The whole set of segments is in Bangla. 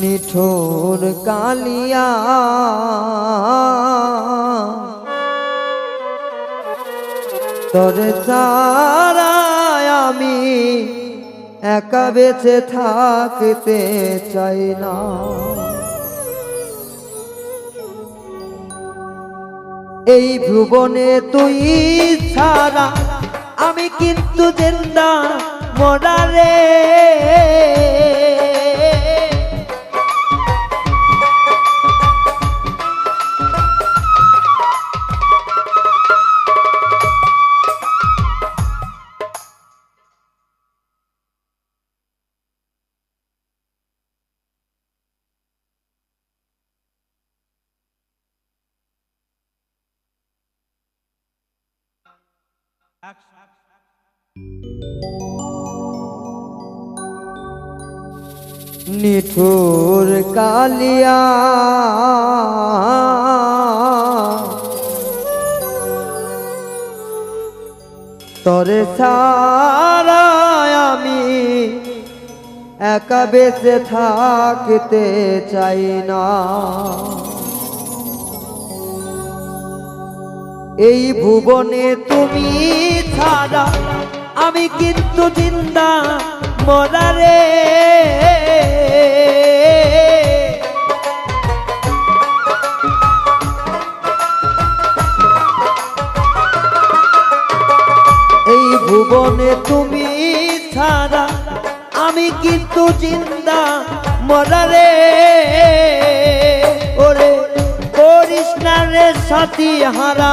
নিঠোর কালিয়া। তোরে ছাড়ায় আমি একা বেঁচে থাকতে চাই না। এই ভুবনে তুই ছাড়া আমি কিন্তু জেন্দা মরারে। নিঠুর কালিয়া তরে সারা আমি একা বেঁচে থাকতে চাই না। এই ভুবনে তুমি ছাড়া আমি কিন্তু জিন্দা মরারে এই ভুবনে তুমি ছাড়া আমি কিন্তু জিন্দা মরারে রে সাথী হারা।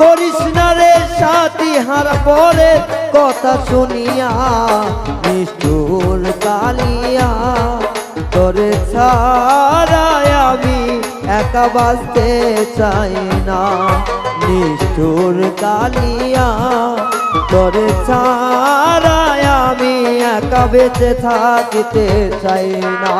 করিস না রে সাথী হারা, পরে কথা শুনিয়া, নিষ্ঠুর কালিয়া। তোরে ছাড়ায় আমি একা বাঁচতে চাই না। নিষ্ঠুর কালিয়া, তোরে ছাড়ায় আমি একা বেঁচে থাকতে চাই না।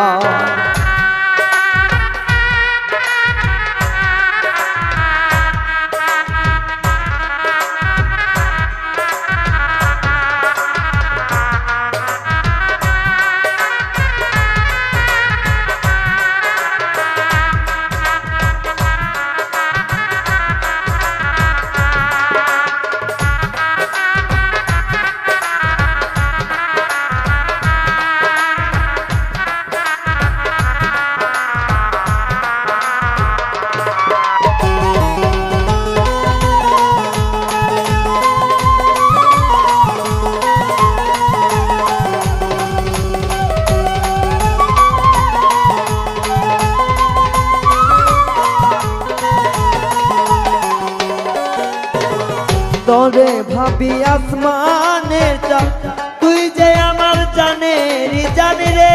তরে ভাবি আসমানের চাঁদ, তুই যে আমার জানের জানি রে।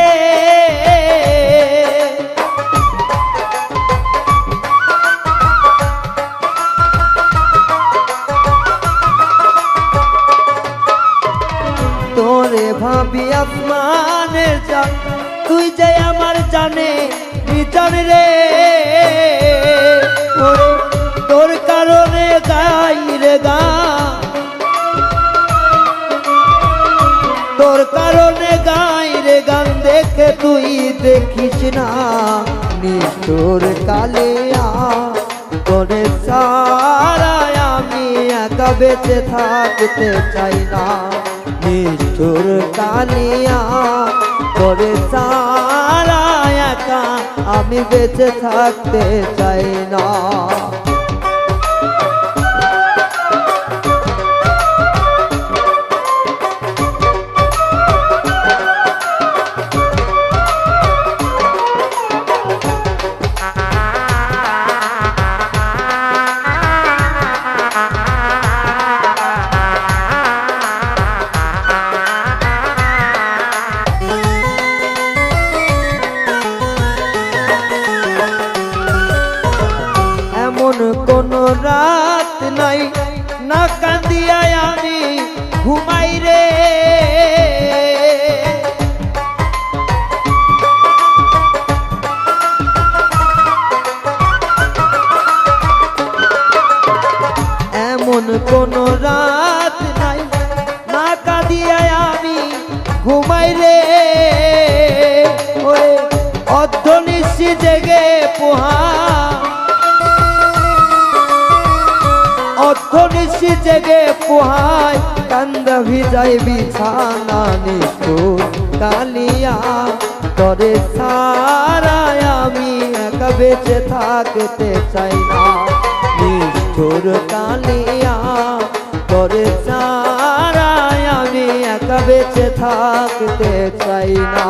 তোরে ভাবি আসমানের চাঁদ, তুই যে আমার জানে জানি রে। তোর কারণে গাই রে গা দেখে তুই দেখিস না। নিষ্ঠুর কালিয়া তোরে সারায় আমি একা বেঁচে থাকতে চাই না। নিষ্ঠুর কালিয়া তোরে সারায় একা আমি বেঁচে থাকতে চাই না। অর্ধনিশি জেগে পোহায়, কান্দ ভিজাই বিছানা নিষ্ঠুর কালিয়া তরে সারায় আমি একা বেঁচে থাকতে চাই না। নিষ্ঠুর কালিয়া তরে সারায় আমি একা বেঁচে থাকতে চাই না।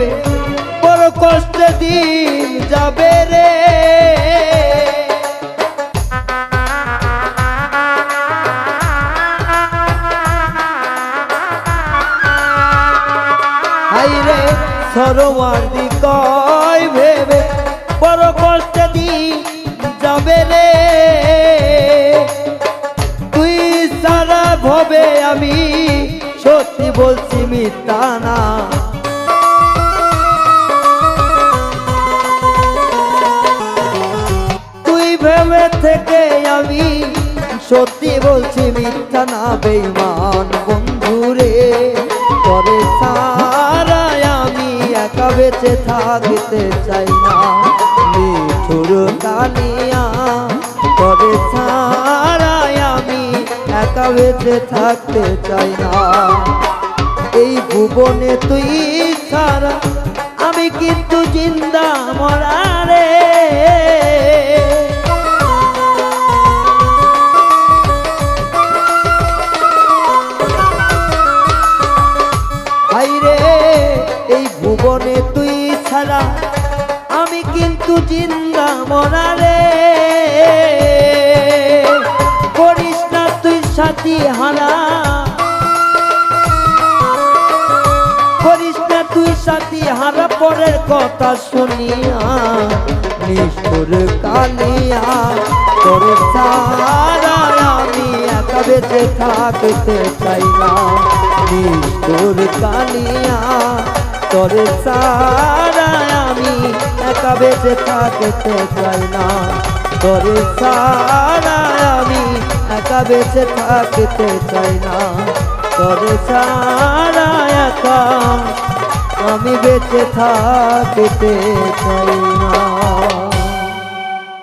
ভেবে বড় কষ্টে দিন যাবে রে। রে সরোয়ার্দি কই ভেবে বড় কষ্টে দিন যাবে রে। তুই সারা ভবে আমি সত্যি বলছি মিথ্যা না। সত্যি বলছি, মিথ্যা না বেইমান বন্ধুরে। পরে সারায় আমি একা বেঁচে থাকতে চাই না। মিঠুর কালিয়া পরে সারায় আমি একা বেঁচে থাকতে চাই না। এই ভুবনে তুই ছাড়া আমি কিন্তু জিন্দা মরা এই ভুবনে তুই ছাড়া আমি কিন্তু জিন্দা মরা রে। করিস না তুই সাথী হারা। করিস না তুই সাথী হারা, পরের কথা শুনিয়া, নিষ্ঠুর কালিয়া। তোর সারা আমি একা বেঁচে থাকতে চাই না নিষ্ঠুর কালিয়া তোর সারা আমি একা বেঁচে থাকতে চাই না তোর সারা আমি একা বেঁচে থাকতে চাই না তোর সারা একা আমি বেঁচে থাকতে চাই না